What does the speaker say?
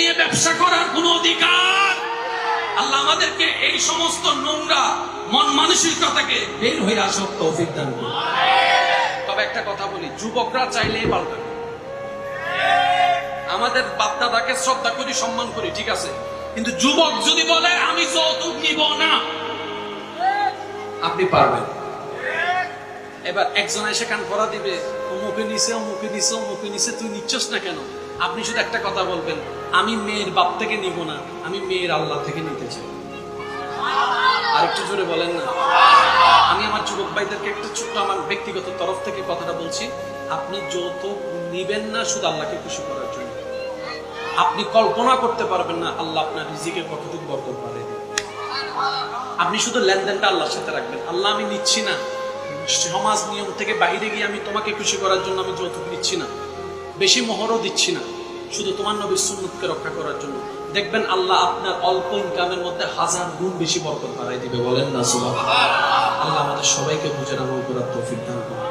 নিয়ে ব্যবসা করার কোনো অধিকার? আল্লাহ আমাদেরকে এই সমস্ত নোংরা, মন মানসিকতাকে বের হয়ে আসার তৌফিক দান। তবে একটা কথা বলি, যুবকরা চাইলেই পাল্টাবে আমাদের বাপদাদাকে শ্রদ্ধা করি, সম্মান করি, ঠিক আছে? কিন্তু যুবক যদি বলে, আমি যৌতুক নিব না, আপনি পারবেন এবার একজন এসে কান পরা দিবে, অমুকে নিছে অমুকে নিছে অমুকে নিছে, তুই নিচ্ছস না কেন? আপনি শুধু একটা কথা বলবেন, আমি মেয়ের বাপ থেকে নিব না, আমি মেয়ের আল্লাহ থেকে নিতে চাই। আর একটু জোরে বলেন না। আমি আমার যুবক ভাইদেরকে একটা ছোট্ট আমার ব্যক্তিগত তরফ থেকে কথাটা বলছি, আপনি যৌতুক নিবেন না, শুধু আল্লাহকে খুশি করার জন্য। আপনি কল্পনা করতে পারবেন না, আল্লাহ আপনার রিজিকে কতটুকু বরকত দেবে। আপনি শুধু লেনদেনটা আল্লাহর সাথে রাখবেন। আল্লাহ আমি নিচ্ছি না। সমাজ নিয়ম থেকে বাইরে গিয়ে আমি তোমাকে খুশি করার জন্য আমি যৌতুক নিচ্ছি না। বেশি মোহরও দিচ্ছি না। শুধু তোমার নবীর সুন্নতকে রক্ষা করার জন্য। দেখবেন আল্লাহ আপনার অল্প ইনকামের মধ্যে হাজার গুণ বেশি বরকত বাড়াই দিবে। বলেন না আল্লাহ আমাদের সবাইকে বুঝে আমল করার তৌফিক দান করুন।